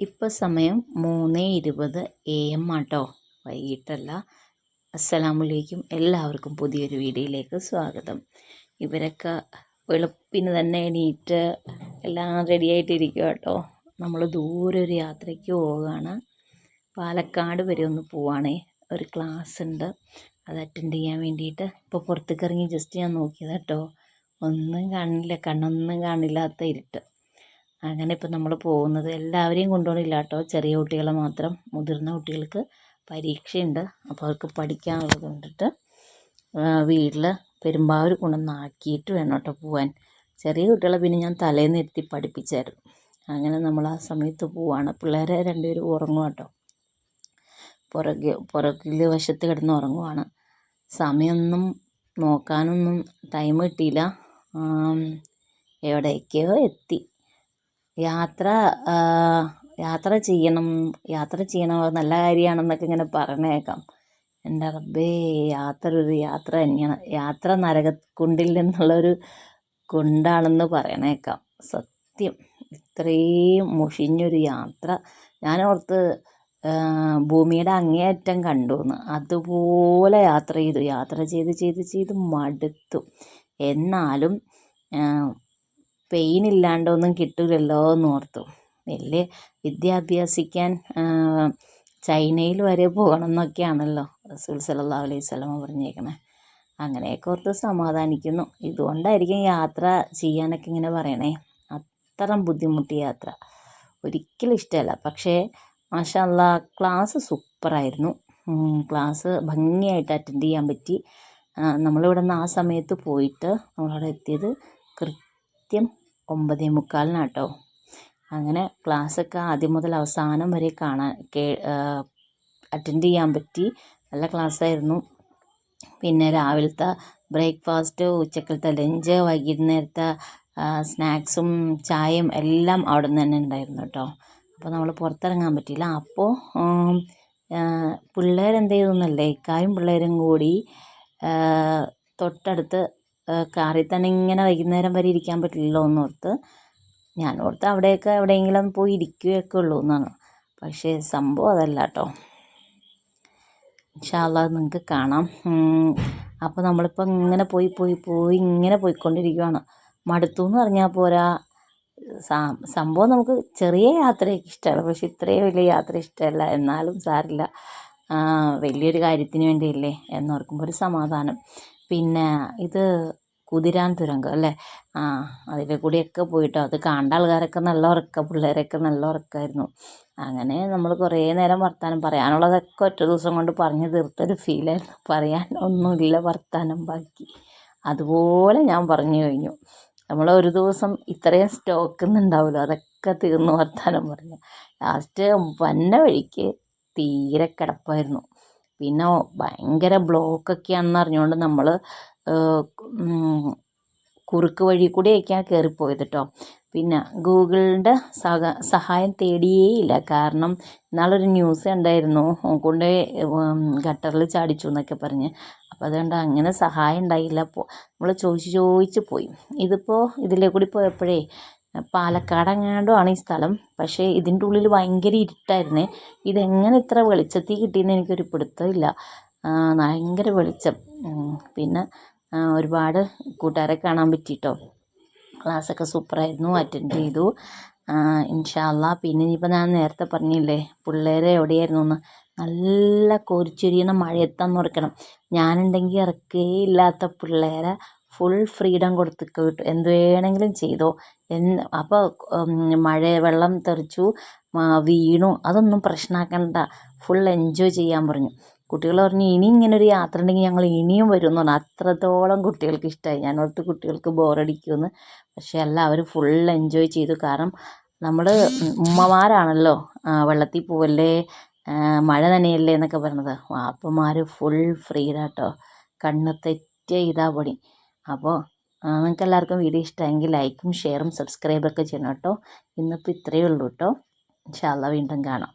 ഇപ്പം സമയം മൂന്ന് ഇരുപത് എ എം ആട്ടോ. വൈകിട്ടല്ല. അസ്സലാമലൈക്കും. എല്ലാവർക്കും പുതിയൊരു വീഡിയോയിലേക്ക് സ്വാഗതം. ഇവരൊക്കെ വെളുപ്പിന് തന്നെ എണീറ്റ് എല്ലാം റെഡിയായിട്ടിരിക്കുക കേട്ടോ. നമ്മൾ ദൂരെ ഒരു യാത്രയ്ക്ക് പോവുകയാണ്. പാലക്കാട് വരെ ഒന്ന് പോവാണേ. ഒരു ക്ലാസ് ഉണ്ട്. അത് അറ്റൻഡ് ചെയ്യാൻ വേണ്ടിയിട്ട് ഇപ്പോൾ പുറത്തേക്ക് ഇറങ്ങി ജസ്റ്റ് ഞാൻ നോക്കിയത് കേട്ടോ. ഒന്നും കാണില്ല. കണ്ണൊന്നും കാണില്ലാത്ത ഇരുട്ട്. അങ്ങനെ ഇപ്പം നമ്മൾ പോകുന്നത് എല്ലാവരെയും കൊണ്ടുപോകണില്ല കേട്ടോ. ചെറിയ കുട്ടികളെ മാത്രം. മുതിർന്ന കുട്ടികൾക്ക് പരീക്ഷയുണ്ട്. അപ്പോൾ അവർക്ക് പഠിക്കാനുള്ളത് കൊണ്ടിട്ട് വീട്ടിൽ പെരുമ്പാവൂർ കൊണ്ടുവന്നാക്കിയിട്ട് വേണം കേട്ടോ പോവാൻ. ചെറിയ കുട്ടികളെ പിന്നെ ഞാൻ തലേന്ന് ഇരുത്തി പഠിപ്പിച്ചായിരുന്നു. അങ്ങനെ നമ്മൾ ആ സമയത്ത് പോവാണ്. പിള്ളേരെ രണ്ടുപേരും ഉറങ്ങും കേട്ടോ. പുറകെ പുറകിൽ വശത്ത് കിടന്ന് ഉറങ്ങുവാണ്. സമയമൊന്നും നോക്കാനൊന്നും ടൈം കിട്ടിയില്ല. എവിടേക്കോ എത്തി. യാത്ര യാത്ര ചെയ്യണം യാത്ര ചെയ്യണം അത് നല്ല കാര്യമാണെന്നൊക്കെ ഇങ്ങനെ പറയണ കേൾക്കാം എന്റെ റബ്ബേ യാത്ര ഒരു യാത്ര തന്നെയാണ്. യാത്ര നരകക്കുണ്ടിൽ നിന്നുള്ളൊരു കുണ്ടാണെന്ന് പറയണ കേൾക്കാം സത്യം ഇത്രയും മുഷിഞ്ഞൊരു യാത്ര. ഞാൻ ഭൂമിയുടെ അങ്ങേയറ്റം കണ്ടു എന്ന് അതുപോലെ യാത്ര ചെയ്തു. യാത്ര ചെയ്ത് ചെയ്ത് ചെയ്ത് മടുത്തു. എന്നാലും പെയിൻ ഇല്ലാണ്ടൊന്നും കിട്ടില്ലല്ലോ എന്ന് ഓർത്തു. വലിയ വിദ്യ അഭ്യസിക്കാൻ ചൈനയിൽ വരെ പോകണം എന്നൊക്കെയാണല്ലോ റസൂൽ സല്ലല്ലാഹു അലൈഹി വസല്ലമ പറഞ്ഞേക്കണേ. അങ്ങനെയൊക്കെ ഓർത്ത് സമാധാനിക്കുന്നു. ഇതുകൊണ്ടായിരിക്കും യാത്ര ചെയ്യാനൊക്കെ ഇങ്ങനെ പറയണേ. അത്രം ബുദ്ധിമുട്ടി യാത്ര. ഒരിക്കലും ഇഷ്ടമല്ല. പക്ഷേ മാഷല്ല ക്ലാസ് സൂപ്പറായിരുന്നു. ക്ലാസ് ഭംഗിയായിട്ട് അറ്റൻഡ് ചെയ്യാൻ പറ്റി. നമ്മളിവിടെ നിന്ന് ആ സമയത്ത് പോയിട്ട് നമ്മളവിടെ എത്തിയത് കൃത്യം ഒമ്പതേ മുക്കാലിനാണ് കേട്ടോ അങ്ങനെ ക്ലാസ്സൊക്കെ ആദ്യം മുതൽ അവസാനം വരെ കാണാൻ കേ അറ്റൻഡ് ചെയ്യാൻ പറ്റി. നല്ല ക്ലാസ്സായിരുന്നു. പിന്നെ രാവിലത്തെ ബ്രേക്ക്ഫാസ്റ്റ് ഉച്ചക്കലത്തെ ലഞ്ച് വൈകുന്നേരത്തെ സ്നാക്സും ചായയും എല്ലാം അവിടെ നിന്ന് തന്നെ ഉണ്ടായിരുന്നു കേട്ടോ. അപ്പോൾ നമ്മൾ പുറത്തിറങ്ങാൻ പറ്റിയില്ല. അപ്പോൾ പിള്ളേരെന്ത് ചെയ്തു എന്നല്ലേ ഇക്കായും പിള്ളേരും കൂടി തൊട്ടടുത്ത് കാറിൽ തന്നെ ഇങ്ങനെ വൈകുന്നേരം വരെ ഇരിക്കാൻ പറ്റില്ലല്ലോ എന്നോർത്ത് ഞാൻ ഓർത്ത് അവിടെയൊക്കെ എവിടെയെങ്കിലും പോയി ഇരിക്കുകയൊക്കെ ഉള്ളൂ എന്നാണ്. പക്ഷേ സംഭവം അതല്ല കേട്ടോ. ഇൻഷാല്ല നിങ്ങൾക്ക് കാണാം. അപ്പോൾ നമ്മളിപ്പോൾ ഇങ്ങനെ പോയി പോയി പോയി ഇങ്ങനെ പോയിക്കൊണ്ടിരിക്കുകയാണ് മടുത്തു എന്ന് പറഞ്ഞാൽ പോരാ സംഭവം നമുക്ക് ചെറിയ യാത്രയൊക്കെ ഇഷ്ടമാണ്. പക്ഷേ ഇത്രയും വലിയ യാത്ര ഇഷ്ടമല്ല. എന്നാലും സാരില്ല വലിയൊരു കാര്യത്തിന് വേണ്ടിയല്ലേ എന്നോർക്കുമ്പോൾ ഒരു സമാധാനം. പിന്നെ ഇത് കുതിരാൻ തുരങ്കം അല്ലേ? ആ അതിലെ കൂടിയൊക്കെ പോയിട്ടോ. അത് കണ്ട ആൾക്കാരൊക്കെ നല്ല ഉറക്കം പിള്ളേരൊക്കെ നല്ല ഉറക്കമായിരുന്നു അങ്ങനെ നമ്മൾ കുറേ നേരം വർത്താനം പറയാനുള്ളതൊക്കെ ഒറ്റ ദിവസം കൊണ്ട് പറഞ്ഞു തീർത്തൊരു ഫീലായിരുന്നു പറയാൻ ഒന്നുമില്ല വർത്താനം ബാക്കി. അതുപോലെ ഞാൻ പറഞ്ഞു കഴിഞ്ഞു. നമ്മൾ ഒരു ദിവസം ഇത്രയും സ്റ്റോക്ക് ഉണ്ടാവുമല്ലോ അതൊക്കെ തീർന്നു വർത്താനം പറഞ്ഞു. ലാസ്റ്റ് വന്ന വഴിക്ക് തീരെ കിടപ്പായിരുന്നു. പിന്നെ ഭയങ്കര ബ്ലോക്കൊക്കെയാണെന്ന് അറിഞ്ഞുകൊണ്ട് നമ്മൾ കുറുക്ക് വഴി കൂടെയൊക്കെയാണ് കയറിപ്പോയത് കേട്ടോ പിന്നെ ഗൂഗിളിന്റെ സഹ സഹായം തേടിയേയില്ല. കാരണം ഇന്നാളൊരു ന്യൂസ് ഉണ്ടായിരുന്നു കൊണ്ട് ഗട്ടറിൽ ചാടിച്ചു എന്നൊക്കെ പറഞ്ഞ്. അപ്പോൾ അതുകൊണ്ട് അങ്ങനെ സഹായം ഉണ്ടായില്ല. നമ്മൾ ചോദിച്ച് ചോദിച്ച് പോയി. ഇതിപ്പോൾ ഇതിലേ കൂടി പോയപ്പോഴേ പാലക്കാട് ആണ് ഈ സ്ഥലം. പക്ഷേ ഇതിന്റെ ഉള്ളിൽ ഭയങ്കര ഇരുട്ടായിരുന്നേ. ഇതെങ്ങനെ ഇത്ര വെളിച്ചത്തിൽ കിട്ടിയെന്ന് എനിക്കൊരു പിടുത്തമില്ല. ഭയങ്കര വെളിച്ചം. പിന്നെ ഒരുപാട് കൂട്ടുകാരെ കാണാൻ പറ്റിയിട്ടോ ക്ലാസ്സൊക്കെ സൂപ്പറായിരുന്നു അറ്റൻഡ് ചെയ്തു. ഇൻഷാല്ല പിന്നെ ഇനിയിപ്പോൾ ഞാൻ നേരത്തെ പറഞ്ഞില്ലേ പിള്ളേരെ എവിടെയായിരുന്നു എന്ന്? നല്ല കോരിച്ചൊരിയണ മഴയത്താന്ന് ഉറക്കണം ഞാനുണ്ടെങ്കിൽ ഇറക്കേ ഇല്ലാത്ത പിള്ളേരെ ഫുൾ ഫ്രീഡം കൊടുത്ത് വിട്ടു എന്ത് വേണമെങ്കിലും ചെയ്തോ. എന്ന് അപ്പോൾ മഴ വെള്ളം തെറിച്ചു വീണു അതൊന്നും പ്രശ്നമാക്കണ്ട ഫുൾ എൻജോയ് ചെയ്യാൻ പറഞ്ഞു. കുട്ടികൾ പറഞ്ഞു ഇനി ഇങ്ങനെ ഒരു യാത്ര ഉണ്ടെങ്കിൽ ഞങ്ങൾ ഇനിയും വരും എന്ന് പറഞ്ഞു. അത്രത്തോളം കുട്ടികൾക്ക് ഇഷ്ടമായി ഞാൻ ഓർത്ത് കുട്ടികൾക്ക് ബോറടിക്കുമെന്ന് പക്ഷേ അല്ല അവർ ഫുൾ എൻജോയ് ചെയ്തു. കാരണം നമ്മൾ ഉമ്മമാരാണല്ലോ വെള്ളത്തിൽ പോവല്ലേ മഴ നനയല്ലേ എന്നൊക്കെ പറഞ്ഞത്. വാപ്പന്മാർ ഫുൾ ഫ്രീഡാട്ടോ കണ്ണ് തെറ്റേ ഇതാ പണി. അപ്പോൾ നിങ്ങൾക്ക് എല്ലാവർക്കും വീഡിയോ ഇഷ്ടമായെങ്കിൽ ലൈക്കും ഷെയറും സബ്സ്ക്രൈബൊക്കെ ചെയ്യണം കേട്ടോ. ഇന്നിപ്പോൾ ഇത്രയേ ഉള്ളൂ കേട്ടോ. ഇൻഷാല്ല വീണ്ടും കാണാം.